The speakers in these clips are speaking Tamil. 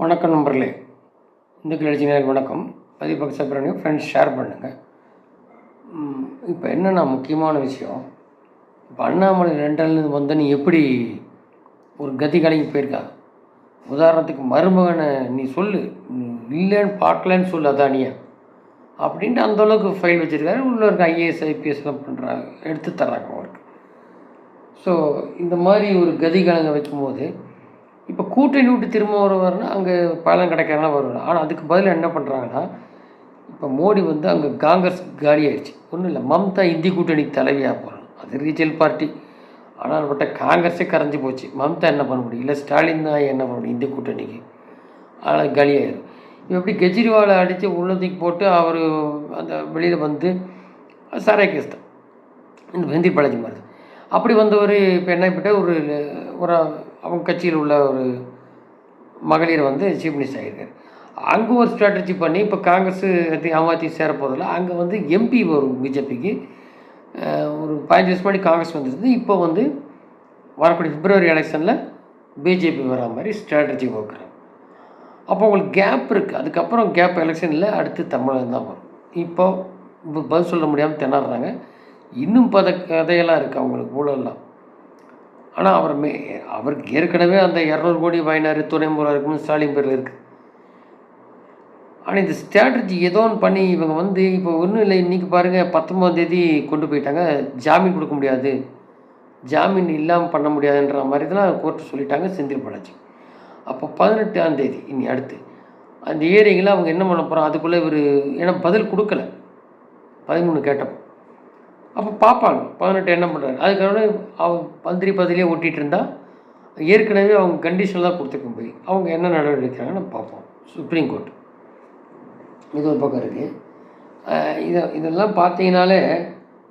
வணக்கம் நண்பர்களே. இந்த கிளர்ச்சி நேர் வணக்கம். பதிப்பக சப்ரனியும் ஃப்ரெண்ட்ஸ் ஷேர் பண்ணுங்கள் இப்போ என்னென்னா முக்கியமான விஷயம்? இப்போ அண்ணாமலை லண்டன்லேருந்து வந்து நீ எப்படி ஒரு கதி கலைக்கு போயிருக்கா? உதாரணத்துக்கு மருமகனை நீ சொல்லு. இல்லைன்னு பார்க்கலன்னு சொல்லு அதானியா அப்படின்ட்டு அந்தளவுக்கு ஃபைல் வச்சுருக்காரு. உள்ள இருக்க ஐஏஎஸ் ஐபிஎஸ்லாம் பண்ணுறாங்க எடுத்து தர்றாங்க அவருக்கு. ஸோ இந்த மாதிரி ஒரு கதி கலங்க வைக்கும்போது இப்போ கூட்டணி விட்டு திரும்ப வருவார்னா அங்கே பழம் கிடைக்கிறனா வருவார். ஆனால் அதுக்கு பதில் என்ன பண்ணுறாங்கன்னா இப்போ மோடி வந்து அங்கே காங்கிரஸ் காலி ஆயிடுச்சு. ஒன்றும் இல்லை மம்தா இந்தி கூட்டணி தலைவியாக போகிறாங்க அது ரீஜனல் பார்ட்டி ஆனால் பட்ட காங்கிரஸே கரைஞ்சி போச்சு. மம்தா என்ன பண்ண முடியும்? இல்லை ஸ்டாலின் தான் என்ன பண்ண முடியும் இந்தி கூட்டணிக்கு? ஆனால் காலியாயிடும் இப்போ எப்படி கெஜ்ரிவாலை அடித்து உள்ளத்துக்கு போட்டு அவர் அந்த வெளியில் வந்து சாராய கேஸ் தான் இந்த வெந்தி பழஞ்சி மாதிரி அப்படி வந்தவர் இப்போ என்ன பண்ணிட்ட ஒரு ஒரு அவங்க கட்சியில் உள்ள ஒரு மகளிர் வந்து சீஃப் மினிஸ்டர் ஆகியிருக்காரு. அங்கே ஒரு ஸ்ட்ராட்டஜி பண்ணி இப்போ காங்கிரஸ் ஆம் சேர சேரப்போதில் அங்கே வந்து எம்பி வரும் பிஜேபிக்கு ஒரு பதினஞ்சு வருஷம் முன்னாடி காங்கிரஸ் வந்துருந்து இப்போ வந்து வரக்கூடிய பிப்ரவரி எலெக்ஷனில் பிஜேபி வர மாதிரி ஸ்ட்ராட்டஜி வகுக்கிறாங்க அப்போ உங்களுக்கு கேப் இருக்குது அதுக்கப்புறம் கேப் எலெக்ஷனில் அடுத்து தமிழகம் தான் வரும். இப்போ பதில் சொல்ல முடியாமல் திணறாங்க. இன்னும் பத கதையெல்லாம் இருக்குது அவங்களுக்கு ஊழல்லாம். ஆனால் அவர் மே அவருக்கு ஏற்கனவே அந்த இரநூறு கோடி வாயினார் துணை முதல்வர் இருக்குன்னு ஸ்டாலின் பேரில் இருக்குது ஆனால் இந்த ஸ்ட்ராட்டஜி ஏதோ ஒன்று பண்ணி இவங்க வந்து இப்போ ஒன்றும் இல்லை. இன்றைக்கி பாருங்கள் பத்தொம்பதாம் தேதி கொண்டு போயிட்டாங்க. ஜாமீன் கொடுக்க முடியாது. ஜாமீன் இல்லாமல் பண்ண முடியாதுன்ற மாதிரி தான் கோர்ட்டு சொல்லிட்டாங்க செந்தில் பாலாஜி. அப்போ பதினெட்டாம் தேதி இனி அடுத்து அந்த ஏரிங்கில் அவங்க என்ன பண்ண போகிறோம் அதுக்குள்ளே இவர் ஏன்னா பதில் கொடுக்கல. பதிமூணு கேட்டப்போ. அப்போ பார்ப்பாங்க பதினெட்டு என்ன பண்ணுறாரு அதுக்கப்புறம் அவங்க பந்திரி பதிலே ஒட்டிகிட்டு இருந்தால் ஏற்கனவே அவங்க கண்டிஷன் தான் கொடுத்துருக்கும் போய் அவங்க என்ன நடவடிக்கை எடுக்கிறாங்கன்னு பார்ப்போம். சுப்ரீம் கோர்ட் இது ஒரு பக்கம் இருக்குது இதை இதெல்லாம் பார்த்தீங்கனாலே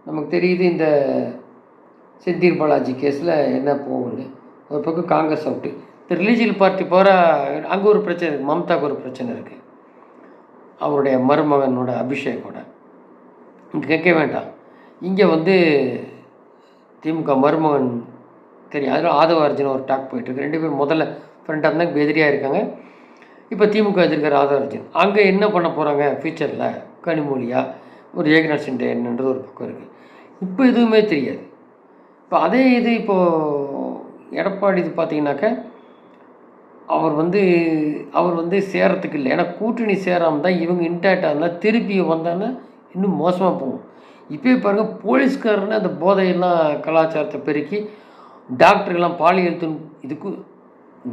நமக்கு தெரியுது இந்த செந்தீர் பாலாஜி கேஸில் என்ன போகும்னு. ஒரு பக்கம் காங்கிரஸ் அவுட்டு. இந்த ரிலீஜியல் பார்ட்டி போகிற அங்கே ஒரு பிரச்சனை இருக்குது மம்தாக்கு ஒரு பிரச்சனை இருக்குது அவருடைய மருமகனோட அபிஷேக்கோட இங்கே கேட்க வேண்டாம். இங்கே வந்து திமுக மருமகன் தெரியும். அதில் ஆதவ அர்ஜுன் ஒரு டாக் போயிட்டுருக்கு. ரெண்டு பேரும் முதல்ல ஃப்ரெண்டாக இருந்தாங்க எதிரியாக இருக்காங்க. இப்போ திமுக எதிர்க்கிற ஆதவ அர்ஜுன். அங்கே என்ன பண்ண போகிறாங்க ஃபியூச்சரில் கனிமொழியாக ஒரு ஏகநாத் சிண்டே என்னன்றது ஒரு பக்கம் இருக்குது இப்போ எதுவுமே தெரியாது. இப்போ அதே இது இப்போது எடப்பாடி இது பார்த்தீங்கன்னாக்க அவர் வந்து அவர் வந்து சேரத்துக்கு இல்லை. ஏன்னா கூட்டணி சேராமல் தான் இவங்க இன்டாக்டாக இருந்தால் திருப்பி வந்தாங்கன்னா இன்னும் மோசமாக போகும். இப்போயே பாருங்கள் போலீஸ்காரன்னு அந்த போதையெல்லாம் கலாச்சாரத்தை பெருக்கி டாக்டர்லாம் பாலியல் துன் இதுக்கு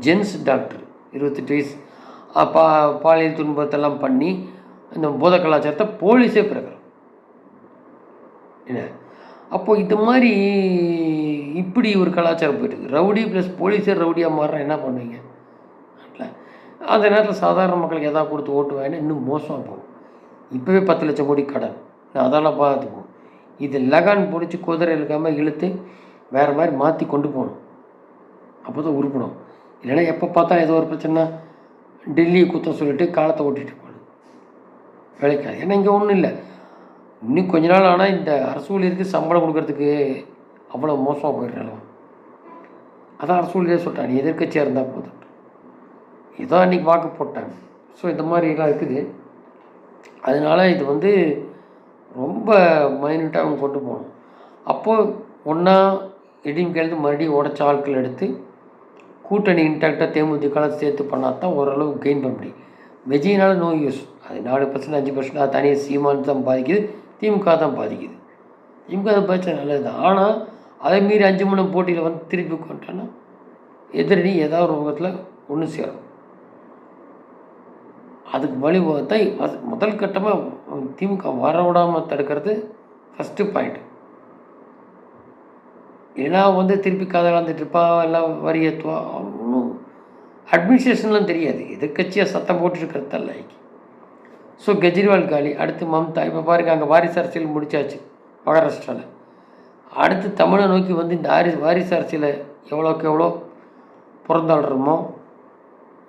ஜென்ஸ் டாக்டர் இருபத்தெட்டு வயசு. பா பாலியல் துன்பத்தெல்லாம் பண்ணி இந்த போதை கலாச்சாரத்தை போலீஸே பிறகுறோம் என்ன? அப்போது இது மாதிரி இப்படி ஒரு கலாச்சாரம் போயிட்டு ரவுடி ப்ளஸ் போலீஸே ரவுடியாக மாறுறா என்ன பண்ணுவீங்க? அந்த நேரத்தில் சாதாரண மக்களுக்கு எதாவது கொடுத்து ஓட்டு வாங்கினா இன்னும் மோசமாக போகும். இப்போவே பத்து லட்சம் கோடி கடன். அதெல்லாம் பார்த்துப்போம் இது லகான் பிடிச்சி குதிரை இழுக்காமல் இழுத்து வேறு மாதிரி மாற்றி கொண்டு போகணும். அப்போ தான் உருப்படும். இல்லைன்னா எப்போ பார்த்தா ஏதோ ஒரு பிரச்சனை டெல்லியை குத்தம் சொல்லிட்டு காலத்தை ஓட்டிட்டு போகணும். வேலைக்காது ஏன்னா இங்கே ஒன்றும் இல்லை. இன்னும் கொஞ்ச நாள் ஆனால் இந்த அரசு ஊழியருக்கு சம்பளம் கொடுக்கறதுக்கு அவ்வளோ மோசமாக போயிடுறாங்க அதான் அரசு ஊழியரே சொல்லிட்டாங்க. நீ எதிர்க்கட்சியாக இருந்தால் போதும். இதான் அன்றைக்கி வாக்கு போட்டாங்க. ஸோ இந்த மாதிரிலாம் இருக்குது. அதனால் இது வந்து ரொம்ப மைன்யூட்டாக அவங்க கொண்டு போகணும் அப்போது ஒன்றா இடியும் கழுத்து மறுபடியும் உடச்ச ஆட்கள் எடுத்து கூட்டணி இன்டாக்டாக தேமுதிகலாம் சேர்த்து பண்ணால் தான் ஓரளவு கெயின் பண்ண முடியும். விஜய்னால நோ யூஸ் அது நாலு பர்சன்ட் அஞ்சு பர்சன்ட் அது தனியாக சீமான் தான் பாதிக்குது திமுக தான் பாதிக்குது. திமுக தான் பாதிச்சா நல்லது தான் ஆனால் அதை மீறி அஞ்சு மூணு போட்டியில் வந்து திருப்பி கொண்டான்னா எதிரணி ஏதாவது ஒரு முகத்தில் ஒன்று சேரும். அதுக்கு வழி தான் முதல் கட்டமாக திமுக வர விடாமல் தடுக்கிறது ஃபஸ்ட்டு பாயிண்ட் ஏன்னா வந்து திருப்பி கதை இருப்பா எல்லாம் வரி ஏற்றுவா ஒன்றும் அட்மினிஸ்ட்ரேஷன்லாம் தெரியாது. எதிர்கட்சியாக சத்தம் போட்டுருக்கிறது தான் லைக். ஸோ கெஜ்ரிவால் காலி அடுத்து மம்தா. இப்போ பாருங்க அங்கே வாரிசு அரசியல் முடிச்சாச்சு மகாராஷ்டிராவில் அடுத்து தமிழை நோக்கி வந்து இந்த ஆரி வாரிசு அரசியலை எவ்வளோக்கு எவ்வளோ புறந்தாடுறோமோ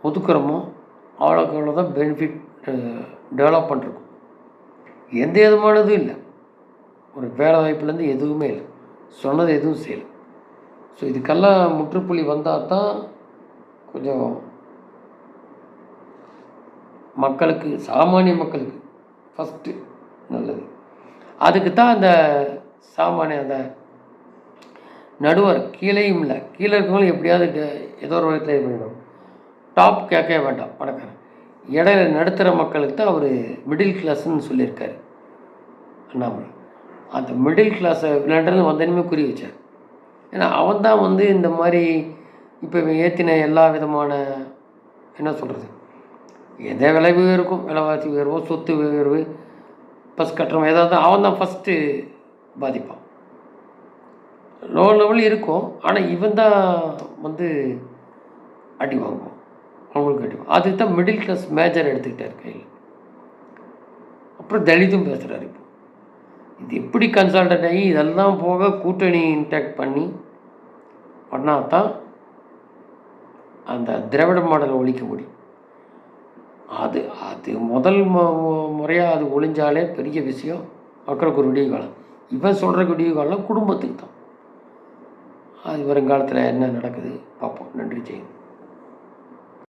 ஒதுக்குறோமோ அவ்வளோக்கு அவ்வளோ தான் பெனிஃபிட் டெவலப்மெண்ட் இருக்கும். எந்த விதமானதும் இல்லை. ஒரு வேலை வாய்ப்புலேருந்து எதுவுமே இல்லை. சொன்னது எதுவும் செய்யலை. ஸோ இதுக்கெல்லாம் முற்றுப்புள்ளி வந்தால் தான் கொஞ்சம் மக்களுக்கு சாமானிய மக்களுக்கு ஃபஸ்ட்டு நல்லது. அதுக்கு தான் அந்த சாமானிய அந்த நடுவர் கீழேயும் இல்லை. கீழே இருக்கவங்களும் எப்படியாவது க- ஏதோ ஒரு விதத்தில் இது பண்ணிடும் டாப் கேட்கவே வேண்டாம் பணக்காரன். இடையில நடுத்தர மக்களுக்கு தான் அவர் மிடில் கிளாஸ்ன்னு சொல்லியிருக்காரு. அண்ணாமலை. அந்த மிடில் கிளாஸை லண்டனில் வந்தனுமே குறி வச்சார். ஏன்னா அவன் தான் வந்து இந்த மாதிரி இப்போ ஏற்றின எல்லா விதமான என்ன சொல்கிறது எந்த விலை உயர்வுக்கும் விலைவாசி உயர்வோ சொத்து உயர்வு பஸ் கட்டணம் ஏதாவது அவன் தான் ஃபஸ்ட்டு பாதிப்பான். லோ லெவல் இருக்கும். ஆனால் இவன் தான் வந்து அடி வாங்குவான். அவங்களுக்கு கிடைக்கும் அதுக்கு தான் மிடில் கிளாஸ் மேஜர் எடுத்துக்கிட்டார் கையில். அப்புறம் தலித்தும் பேசுகிறாரு இப்போ. இது எப்படி கன்சல்டன்ட் ஆகி இதெல்லாம் போக கூட்டணி இன்டாக்ட் பண்ணி பண்ணால் தான் அந்த திராவிட மாடலை ஒழிக்க முடியும். அது அது முதல் முறையாக அது ஒழிஞ்சாலே பெரிய விஷயம். மக்களுக்கு ஒரு விடிவு காலம். இவன் சொல்கிற விடிவு காலம் குடும்பத்துக்கு தான். அது வருங்காலத்தில் என்ன நடக்குது? பார்ப்போம். நன்றி ஜெயந்த்